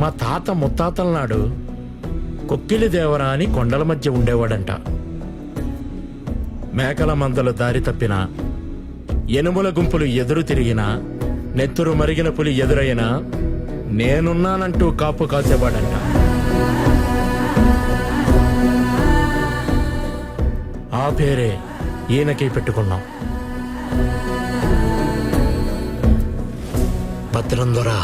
మా తాత ముత్తాతల నాడు కొక్కిలి దేవరా అని కొండల మధ్య ఉండేవాడంట. మేకల మందలు దారి తప్పిన ఎనుముల గుంపులు ఎదురు తిరిగినా నెత్తురు మరిగిన పులి ఎదురైనా నేనున్నానంటూ కాపు కాసేవాడంట. ఆ పేరే ఈయనకి పెట్టుకున్నాం. భద్రం దొరా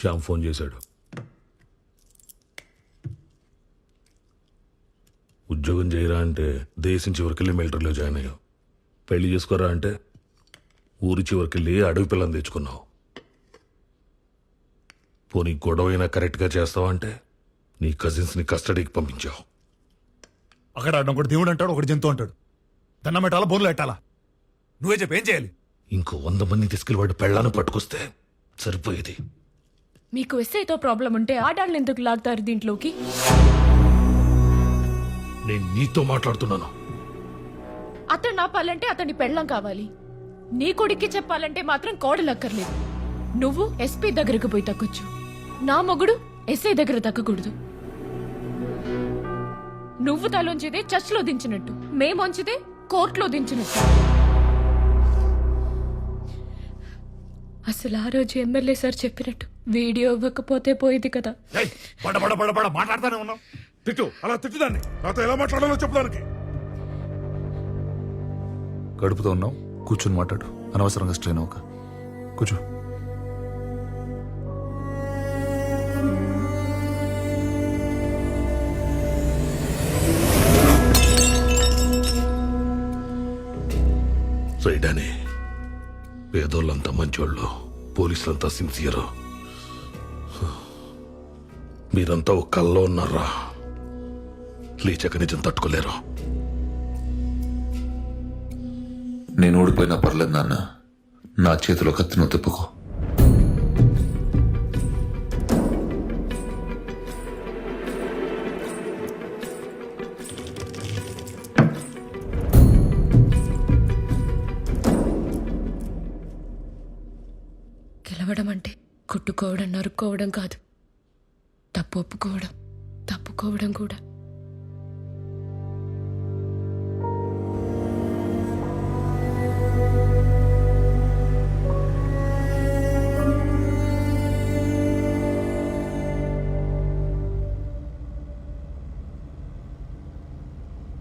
శ్యామ్ ఫోన్ చేశాడు. ఉద్యోగం చేయరా అంటే దేశం చివరికెళ్ళి మిలిటరీలో జాయిన్ అయ్యావు. పెళ్ళి చేసుకోరా అంటే ఊరి చివరికెళ్ళి అడవి పిల్లని తెచ్చుకున్నావు. పోనీ గొడవ అయినా కరెక్ట్గా చేస్తావా అంటే నీ కజిన్స్ని కస్టడీకి పంపించావు. అక్కడ ఒకటి దేవుడు అంటాడు ఒకటి జంతువు అంటాడు. దండం పెట్టాలా బోర్లు పెట్టాలా? నువ్వే చెప్పు చేయాలి? ఇంకో వంద మంది తీసుకెళ్ళి వాడు పెళ్ళాన్ని పట్టుకొస్తే సరిపోయేది. మీకు ఎస్ఐతో ప్రాబ్లం ఉంటే ఆడాళ్ళని ఎందుకు లాగుతారు దీంట్లోకి? నేను నీతో మాట్లాడుతున్నాను. అతను నాపాలంటే అతని పెళ్ళం కావాలి. నీ కొడుక్కి చెప్పాలంటే మాత్రం కోడలు అక్కర్లేదు నువ్వు ఎస్పీ దగ్గరకు పోయి తగ్గొచ్చు. నా మొగుడు ఎస్ఐ దగ్గర తగ్గకూడదు. నువ్వు తలొంచితే చర్చ్లో దించినట్టు మేమొంచితే కోర్టులో దించినట్టు. అసలు ఆ రోజు ఎమ్మెల్యే సార్ చెప్పినట్టు వీడియో ఇవ్వకపోతే పోయేది కదా. ఏయ్, బడ బడ బడ బడ మాట్లాడతానే ఉన్నావు. తిట్టు అలా తిట్టుదాన్ని నాతో ఎలా మాట్లాడాలో చెప్పడానికి గడుపుతూ ఉన్నావు కూర్చొని మాట్లాడు. అనవసరంగా స్ట్రెయిన్ అవ్వక. కూర్చో. రైడాని పేదోళ్ళంతా మంచోళ్ళు పోలీసులంతా సిన్సియర్. మీరంతా ఒక కల్లో ఉన్నారా? లేచక నిజం తట్టుకోలేరు? నేను ఓడిపోయినా పర్లేదు నాన్న. నా చేతిలో కత్తిను తిప్పుకో. గెలవడం అంటే కొట్టుకోవడం నరుక్కోవడం కాదు. తప్పు ఒప్పుకోవడం తప్పుకోవడం కూడా.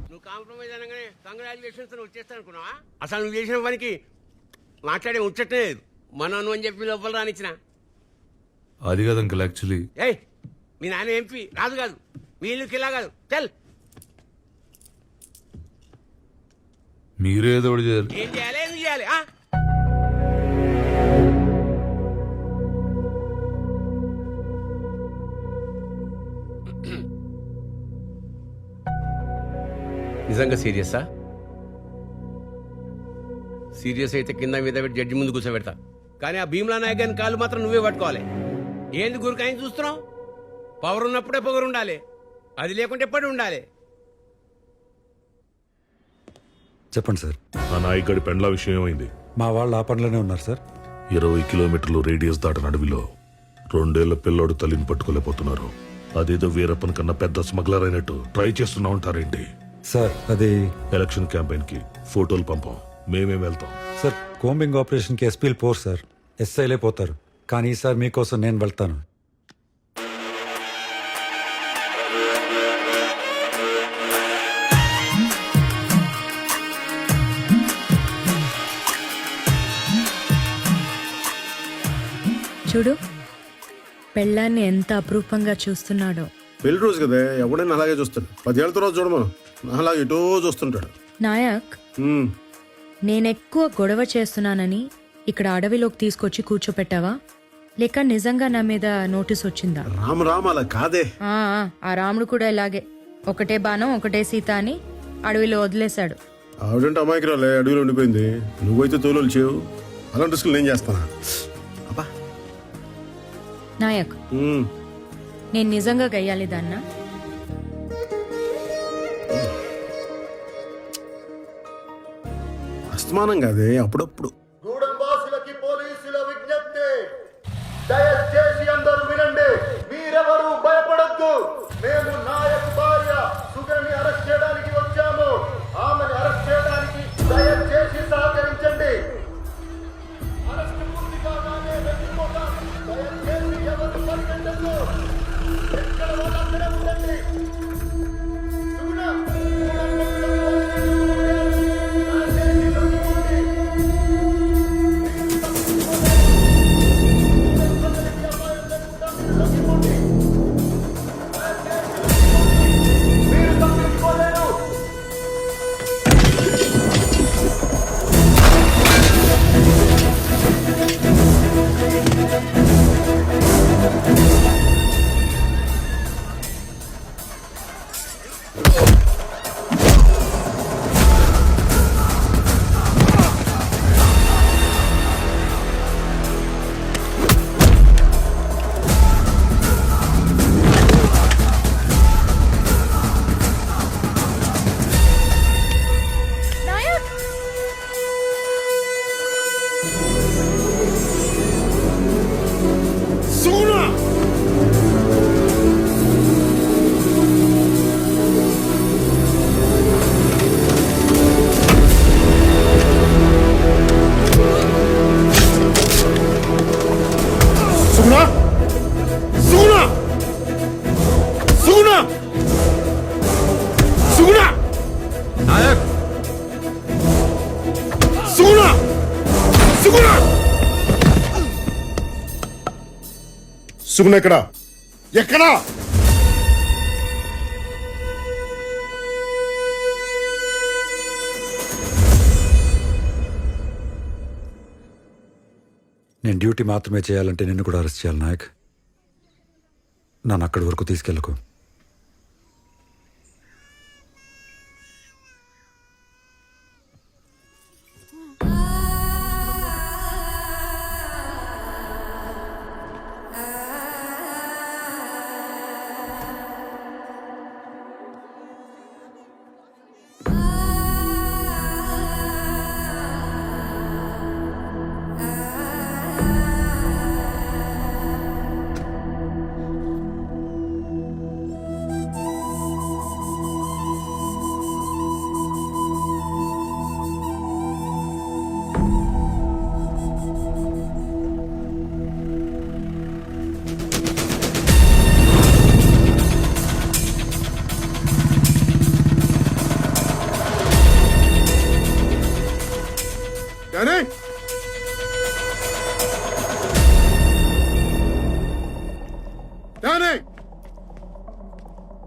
నువ్వు కాంప్రమైజ్ అనగానే కంగ్రాచులేషన్స్ నువ్వు వచ్చేస్తాను అనుకున్నావా? అసలు నువ్వు చేసిన పనికి మాట్లాడే ముచ్చటే లేదు. మనను అని చెప్పి లోపల రానిచ్చిన. అది కాదు అంకుల్. యాక్చువల్లీ ఏయ్ మీ నాన్న ఎంపీ రాదు కాదు. మీ ఇల్లు కిలా కాదు. తెల్ మీరే ఏదో ఒకటి చేయాలి. ఏం చేయాలి? ఎందుకు చేయాలి? ఆ? నిజంగా సీరియసా సీరియస్ అయితే కింద మీద పెట్టి జడ్జి ముందు కూర్చోబెడతా. కానీ ఆ భీమ్లా నాయక్ గారిని కాళ్ళు మాత్రం నువ్వే పట్టుకోవాలి. ఏంది గురికాయని చూస్తున్నావు? పవర్ ఉన్నప్పుడే పొగరు ఉండాలి అది లేకుంటే ఎప్పుడు ఉండాలి చెప్పండి సార్. ఆ నాయకుడి పెండ్ల విషయం ఏమైంది? మా వాళ్ళు ఆ పనిలోనే ఉన్నారు సార్. ఇరవై కిలోమీటర్లు రేడియస్ దాటిన అడవిలో రెండేళ్ళ పిల్లోడు తల్లిని పట్టుకోలేకపోతున్నారు. అదేదో వీరప్పన్ కన్నా పెద్ద స్మగ్లర్ అయినట్టు ట్రై చేస్తున్నా ఉంటారేంటి? సార్ అది ఎలక్షన్ క్యాంపెయిన్కి ఫోటోలు పంపం. మేమేం వెళ్తాం? సార్ కోంబింగ్ ఆపరేషన్కి ఎస్పీలు పోరు సార్. ఎస్ఐలే పోతారు. కానీ ఈసారి మీకోసం నేను వెళ్తాను. చూడు. పెళ్ళాన్ని ఎంత అపురూపంగా చూస్తున్నాడో. పెళ్ళి రోజు కదా ఎవడైనా అలాగే చూస్తాడు. పదేళ్ళ తర్వాత చూడమను. అలాగే ఇటో చూస్తుంటాడు. నాయక్. ఉమ్, నేనెక్కువ గొడవ చేస్తున్నానని ఇక్కడ అడవిలోకి తీసుకొచ్చి కూర్చోపెట్టావా? లేక నిజంగా నా మీద నోటీస్ వచ్చిందా? రామ రామ అలా కాదే. ఆ, ఆ, ఆ రాముడు కూడా ఇలాగే. ఒకటే బాణం ఒకటే సీత అని అడవిలో వదిలేశాడు. ఆవిడంటే అమాయకురాలే అడవిలో ఉండిపోయింది. నువ్వైతే తోలు చేయవు. అలాంటి రిస్కులు నేను చేస్తానా? నాయక్. నేను నిజంగా గయ్యాలి దాన్న. అస్తమానం కాదే అప్పుడప్పుడు. సుగుణ సుగుణ ఎక్కడా? ఎక్కడా? నేను డ్యూటీ మాత్రమే చేయాలంటే నిన్ను కూడా అరెస్ట్ చేయాలి నాయక్. నన్ను అక్కడి వరకు తీసుకెళ్ళకు.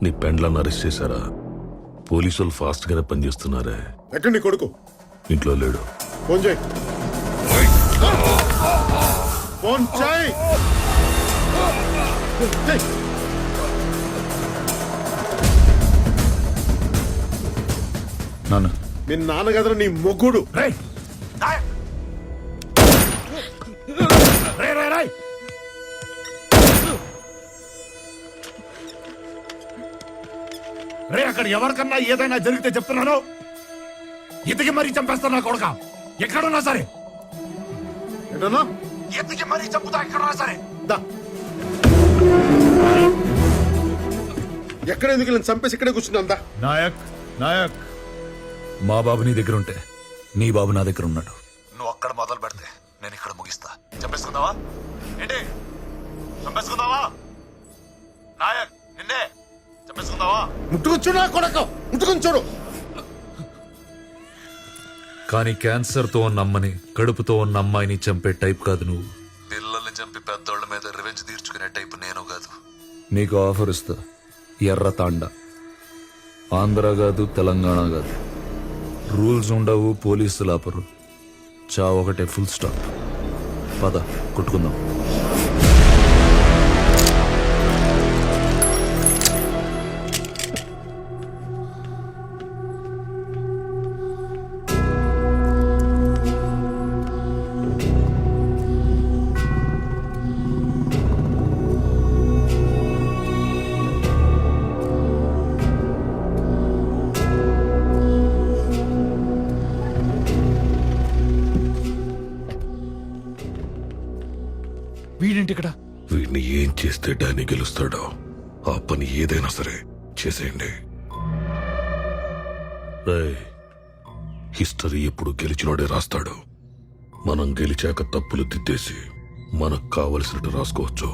నీ పెండ్లను అరెస్ట్ చేశారా? పోలీసులు ఫాస్ట్ గానే పనిచేస్తున్నారే. ఎక్కడ నీ కొడుకు. ఇంట్లో లేడు. ఫోన్ చేయి. ఫోన్ చేయి. చేయి. నాన్న. మీ నీ మొగ్గుడు రేయ్. రే అక్కడ ఎవరికన్నా ఏదైనా జరిగితే చెప్తున్నాను? ఇతకి మరీ చంపేస్తా నా కొడుక. ఎక్కడున్నా సరే. ఏంటన్నా ఎత్తికి మరీ చంపుతా ఎక్కడున్నా సరే. దా. ఎక్కడ ఎందుకు నేను చంపేసి ఇక్కడే కూర్చున్నా నాయక్ నాయక్. మా బాబు నీ దగ్గర ఉంటే నీ బాబు నా దగ్గర ఉన్నాడు. నువ్వు అక్కడ మొదలు పెడితే నేను ఇక్కడ ముగిస్తా. చంపేసుకుందావా? ఏంటి? చంపేసుకుందావా? నాయక్ నిన్నే చంపేసుకుందావా ముట్టుకొని చూడు నా కొడక. ముట్టుకొని చూడు. కానీ క్యాన్సర్తో ఉన్న అమ్మని కడుపుతో ఉన్న అమ్మాయిని చంపే టైప్ కాదు నువ్వు. పిల్లల్ని చంపి పెద్దోళ్ళ మీద రివెంజ్ తీర్చుకునే టైప్ నేను కాదు. నీకు ఆఫర్ ఇస్తా. ఎర్ర తాండ. ఆంధ్ర కాదు తెలంగాణ కాదు. రూల్స్ ఉండవు పోలీసులు ఆపరు. చా ఒకటే ఫుల్ స్టాప్. పద కొట్టుకుందాం. ఏం చేస్తే డానీ గెలుస్తాడో ఆ పని ఏదైనా సరే చేసేయండి. హిస్టరీ ఎప్పుడు గెలిచినోడే రాస్తాడు. మనం గెలిచాక తప్పులు దిద్దేసి మనకు కావలసినట్టు రాసుకోవచ్చు.